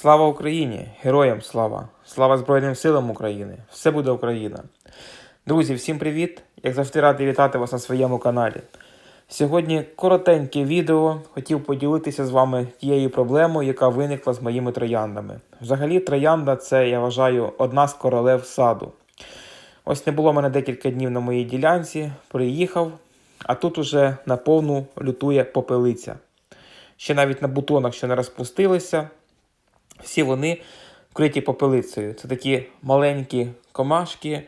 Слава Україні! Героям слава! Слава Збройним силам України! Все буде Україна! Друзі, всім привіт! Як завжди радий вітати вас на своєму каналі. Сьогодні коротеньке відео. Хотів поділитися з вами тією проблемою, яка виникла з моїми трояндами. Взагалі, троянда це, я вважаю, одна з королев саду. Ось не було мене декілька днів на моїй ділянці, приїхав, а тут уже наповну лютує попелиця. Ще навіть на бутонах, що не розпустилися, всі вони вкриті попелицею. Це такі маленькі комашки,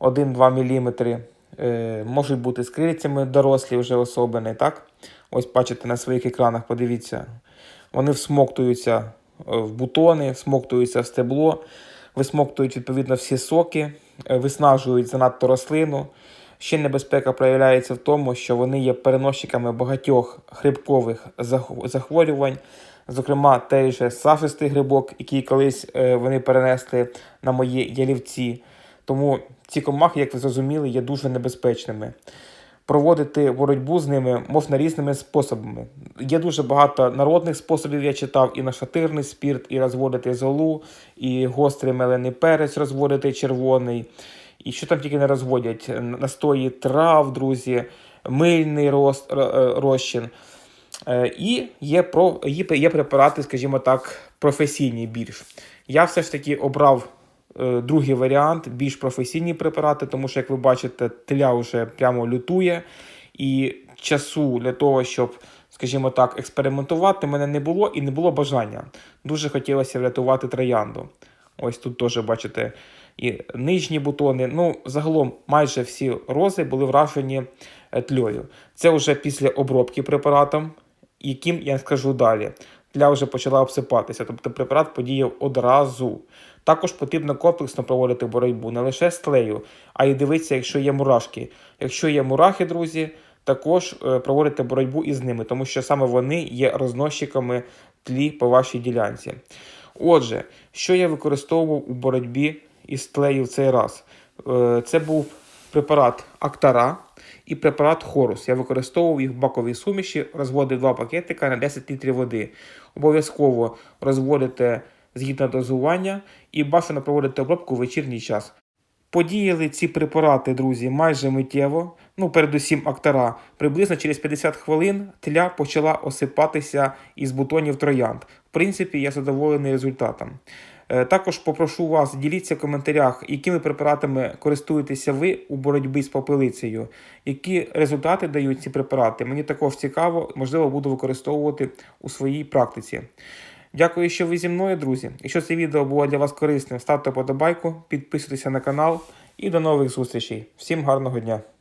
1-2 мм. Е, можуть бути з крильцями дорослі вже особини. так? Ось бачите на своїх екранах, подивіться. Вони всмоктуються е, в бутони, всмоктуються в стебло, висмоктують відповідно всі соки, е, виснажують занадто рослину. Ще небезпека проявляється в тому, що вони є переносчиками багатьох хрибкових зах- захворювань, зокрема, той же сафистий грибок, який колись е, вони перенесли на мої ялівці. Тому ці комахи, як ви зрозуміли, є дуже небезпечними. Проводити боротьбу з ними можна різними способами. Є дуже багато народних способів, я читав, і на шатирний спірт, і розводити золу, і гострий мелений перець розводити червоний. І що там тільки не розводять: настої трав, друзі, мильний роз, е, розчин. Е, І є, про, є, препарати, скажімо так, професійні більш. Я все ж таки обрав е, другий варіант, більш професійні препарати, тому що, як ви бачите, теля вже прямо лютує, і часу для того, щоб, скажімо так, експериментувати, мене не було і не було бажання. Дуже хотілося врятувати троянду. Ось тут теж бачите і нижні бутони. Ну, загалом майже всі рози були вражені е, тльою. Це вже після обробки препаратом, яким я скажу далі. Тля вже почала обсипатися, тобто препарат подіяв одразу. Також потрібно комплексно проводити боротьбу не лише з тлею, а й дивитися, якщо є мурашки. Якщо є мурахи, друзі, також е, проводити боротьбу із ними, тому що саме вони є розносчиками тлі по вашій ділянці. Отже, що я використовував у боротьбі із тлею в цей раз? Е, Це був препарат Актара і препарат Хорус. Я використовував їх в баковій суміші, розводив два пакетика на 10 літрів води. Обов'язково розводите згідно дозування і бажано проводити обробку в вечірній час. Подіяли ці препарати, друзі, майже миттєво. Ну, передусім, актара. Приблизно через 50 хвилин тля почала осипатися із бутонів троянд. В принципі, я задоволений результатом. Е, Також попрошу вас, діліться в коментарях, якими препаратами користуєтеся ви у боротьбі з попелицею, які результати дають ці препарати. Мені також цікаво, можливо, буду використовувати у своїй практиці. Дякую, що ви зі мною, друзі. Якщо це відео було для вас корисним, ставте подобайку, підписуйтеся на канал і до нових зустрічей. Всім гарного дня!